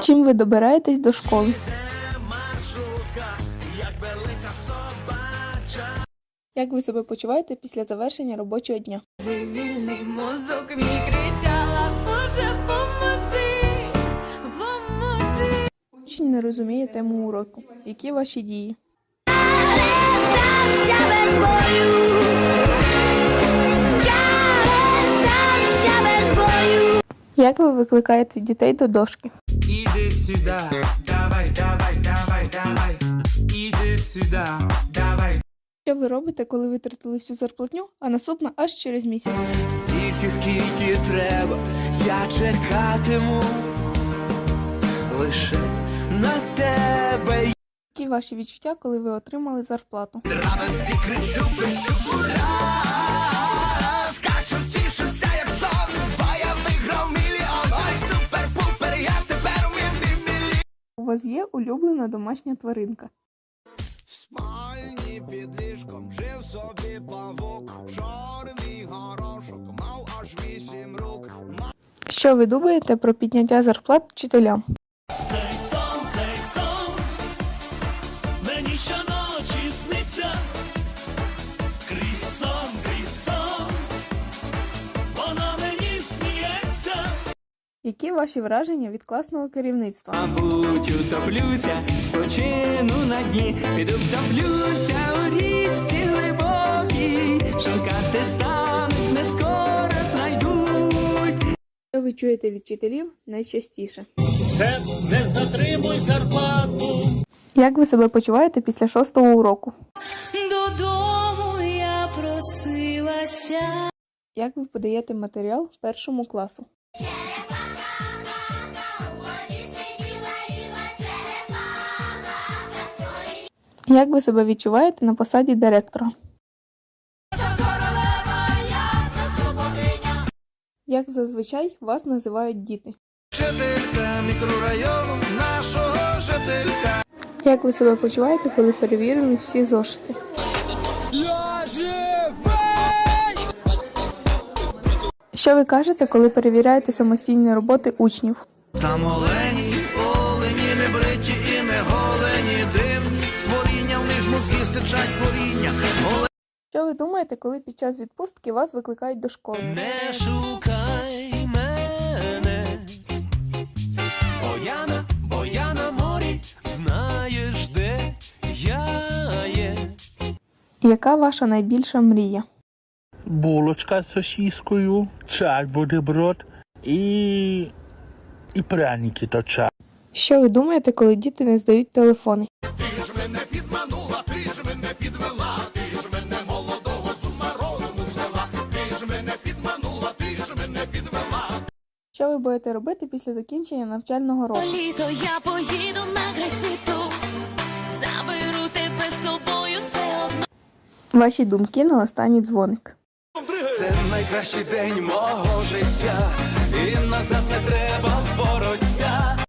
Чим ви добираєтесь до школи? Як ви себе почуваєте після завершення робочого дня? Вільний мозок мій кричала, Боже, поможи, поможи. Учень не розуміє тему уроку. Які ваші дії? Без бою. Як ви викликаєте дітей до дошки? Иди сюда, давай, давай, давай, давай. Иди сюда, давай. Що ви робите, коли витратили всю зарплатню, а наступна аж через місяць? Стільки, скільки треба, я чекатиму лише на тебе. Які ваші відчуття, коли ви отримали зарплату? Радості кричу, пишу ура! Вас є улюблена домашня тваринка? В спальні під ліжком жив собі павук, чорний горошок, мав аж вісім рук. Що ви думаєте про підняття зарплат вчителям? Цей сон, цей сон, мені щоночі Які ваші враження від класного керівництва? Мабуть, утоплюся, спочину на дні, піду втоплюся у річці глибокій, шукати стануть, не скоро знайдуть. Що ви чуєте від вчителів найчастіше? Шеф, не затримуй зарплату. Як ви себе почуваєте після шостого уроку? Додому я просилася. Як ви подаєте матеріал першому класу? Як ви себе відчуваєте на посаді директора? Як зазвичай вас називають діти? Жителька мікрорайону нашого жителька. Як ви себе почуваєте, коли перевірили всі зошити? Що ви кажете, коли перевіряєте самостійні роботи учнів? Там олені, мозків стичать коріння. Що ви думаєте, коли під час відпустки вас викликають до школи? Не шукай мене, бо я на, бо я на морі, знаєш, де я є. Яка ваша найбільша мрія? булочка з сосіскою, чай бутерброд і, і пряники до чаю. Що ви думаєте, коли діти не здають телефони? Що ви будете робити після закінчення навчального року? Літо я поїду на красіту. Заберу тебе з собою все одно. Ваші думки на останній дзвоник. Це найкращий день мого життя, і назад не треба вороть.